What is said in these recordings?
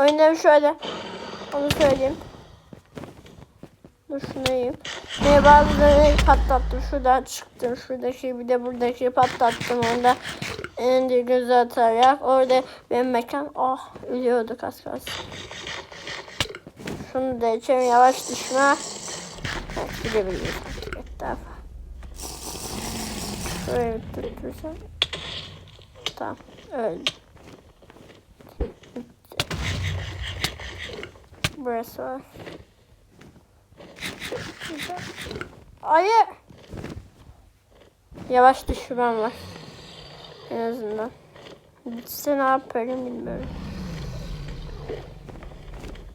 Oyunları şöyle. Onu söyleyeyim. Dur şunu yiyeyim. Ve bazıları patlattım. Şuradan çıktım. Şuradaki bir de buradaki patlattım. Onda indi göz atarak. Orada benim mekan. Oh ölüyorduk az kalsın. Şunu da içelim. Yavaş düşme. Evet, gidebiliriz etrafa. Şöyle tuttursam. Tamam. Öldü. Burası var. Hayır. Yavaş düşürmem var. En azından. Bitse ne yaparım bilmiyorum.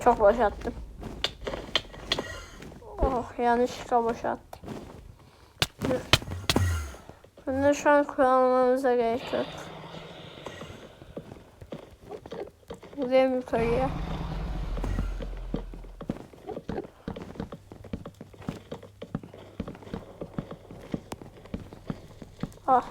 Çok boşalttım. Oh yanlışlıkla boşalttım. Dur. Bunu şu an kullanmamıza gerek yok. Gidelim yukarıya. Ah,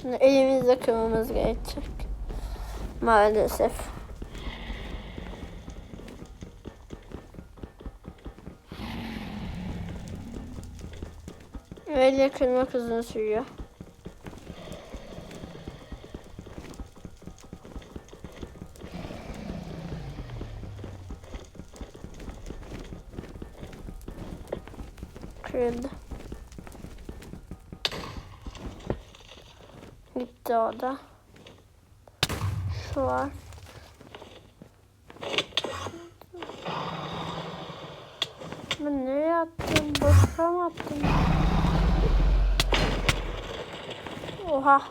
şimdi elimizde kırmamız gerekecek. Maalesef. Elle kırmak uzun sürüyor. Kırıldı. Gitti o da. Şu var. Ben nereye attım? Boşluğa mı attım? Oha.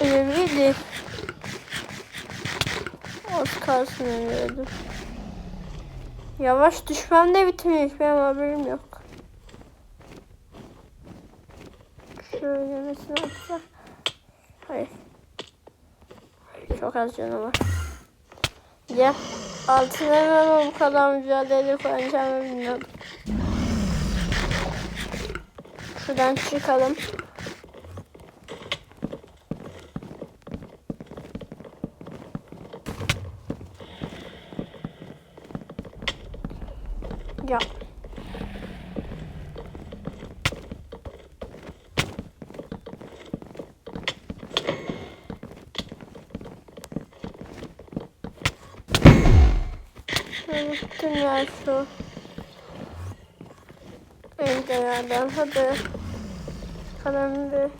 Öyleydi. Az kalsın ölüyordu. Yavaş düşmem de bitmiş. Benim haberim yok. Şöyle mesela atsak. Hayır. Çok az canı var. Ya altına hemen bu kadar mücadele koyacağımı bilmiyordum. Şuradan çıkalım. Ya. Ya şu. Enteresan hadi. Kalemde.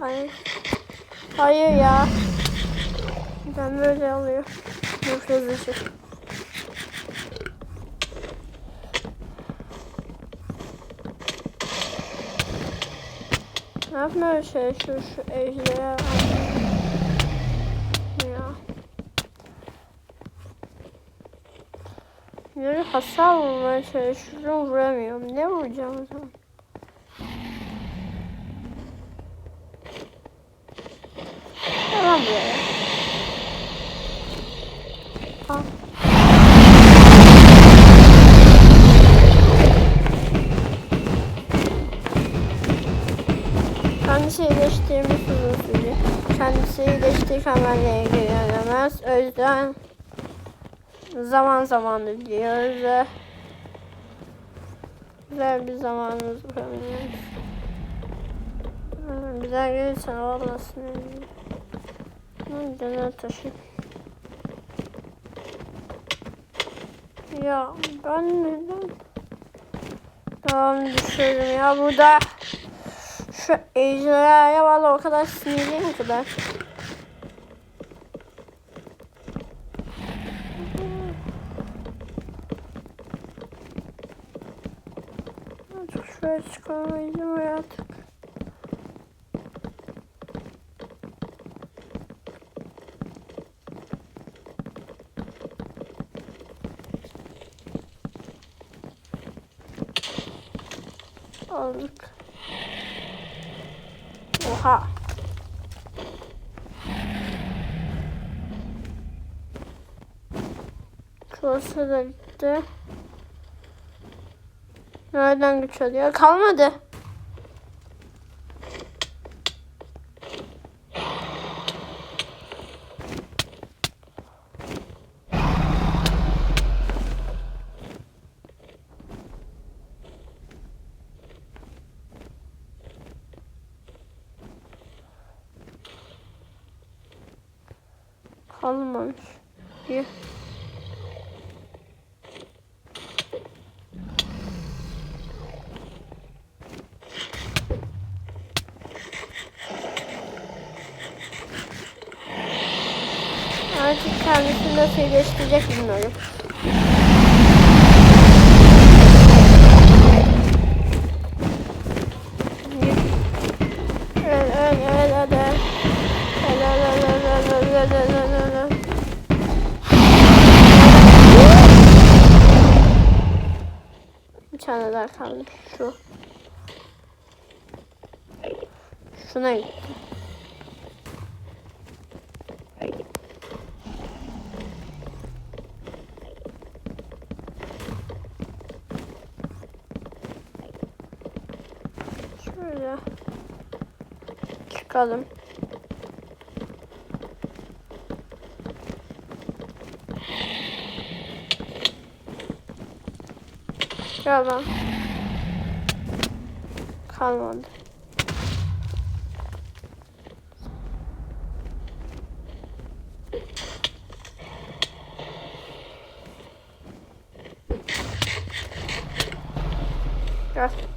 Hayır. Hayır ya. Ben böyle alıyor. Çok hızlı çık. Ne yapmıyor şey şu şu ejderha. Ya. Yürü hasar vurmaya çalışıyorum vuramıyorum. Ne vuracağım o zaman? Tamam buraya. Kendisi iyileştirmiş uzun. Kendisi iyileştiği kameraya gelemez. O yüzden zaman zaman diyoruz ve güzel bir zamanımız bulamıyoruz. Güzel gelirsen valla sinirliyim. Ben genel taşı. Ya ben neden? Tamam düşürdüm ya burada. Şu ejderhaya valla o kadar sinirliyim ki ben. Artık şuraya çıkamayacağım artık. Aldık. Oha. Şurası da gitti. Nereden güç alıyor? Kalmadı. Kalmamış. İyi. Artık kendisini nasıl iyileştirecek bilmiyorum. zaten şu. Şuna gitti. Şöyle çıkalım. Tamam. Kalmadı. Just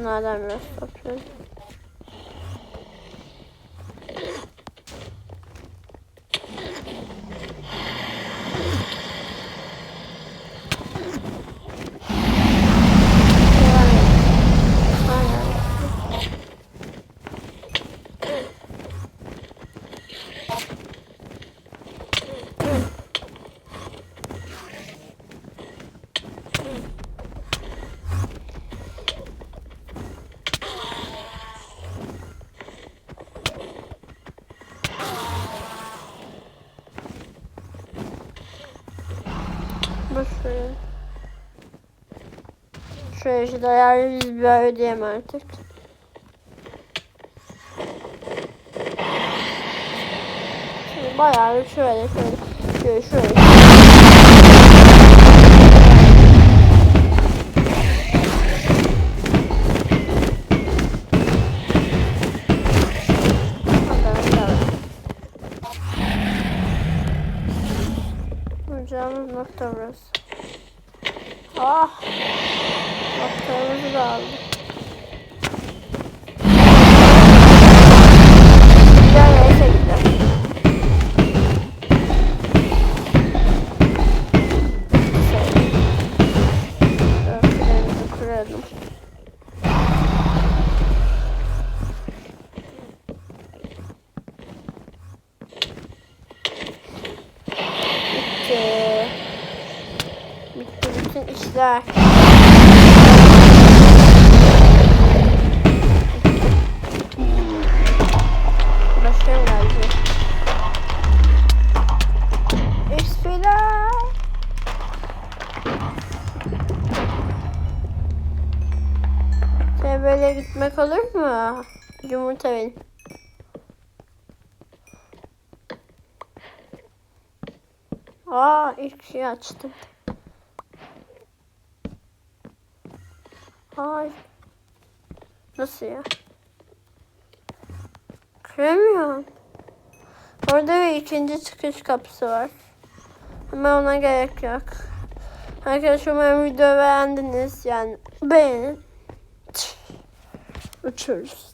Şunlardan biraz topladım. Şu ejderhaya yüz böyle diyeyim artık. Şimdi bayağı şöyle şöyle şöyle şöyle. Bitti bütün işler. Bismillah. Sen böyle gitmek olur mu? Yumurta benim. Aa ilk şeyi açtım. Ay. Nasıl ya? Kıramıyorum. Orada bir ikinci çıkış kapısı var. Ama ona gerek yok. Arkadaşlar umarım videoyu beğendiniz. Yani beğenin. Uçuyoruz.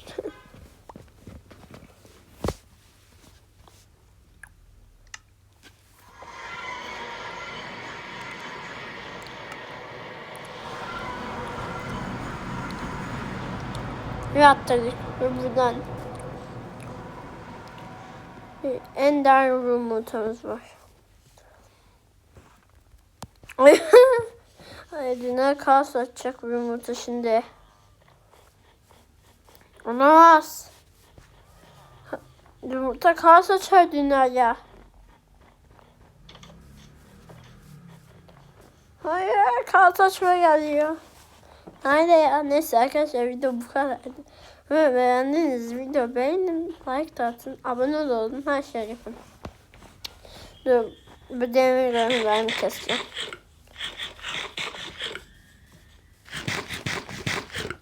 Ve atladık. Ve buradan ender yumurtamız var. Ay, Ay Dünya kaos atacak yumurta şimdi. Olamaz. Yumurta kaos açar dünyaya. Hayır kaos açmaya geliyor. Haydi ya neyse arkadaşlar video bu kadardı. Ve beğendiğiniz video beğenin, like atın, abone olun, her şey yapın. Dur, bu demir gönderimi keseceğim.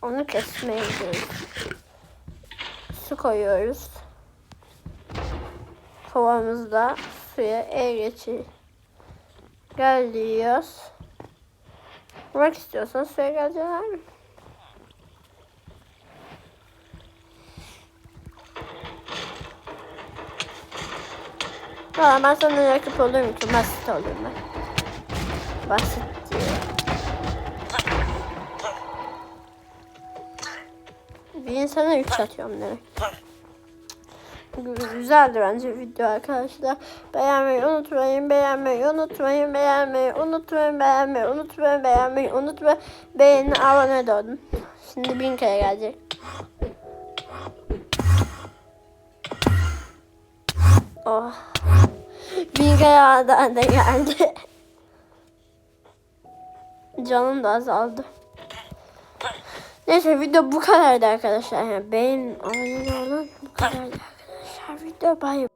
Onu kesmeye gidiyoruz. Su koyuyoruz. Kovamızda suya el geçir. Gel diyoruz. Vurmak istiyorsan suya geleceksin. Valla ben sana rakip olurum ki basit olurum ben. Basit diye. Bir insana 3 atıyorum demek. Güzeldi bence video arkadaşlar. Beğenmeyi unutmayın, beğenmeyi unutmayın, beğenmeyi unutmayın, beğenmeyi unutmayın, beğenmeyi unutmayın. Beğenin, abone de olun. Şimdi bin kere gelecek. Oh. Bin kere da geldi. Canım da azaldı. Neyse video bu kadardı arkadaşlar. Yani beğenin, abone olun. Bu kadardı arkadaşlar. Video bay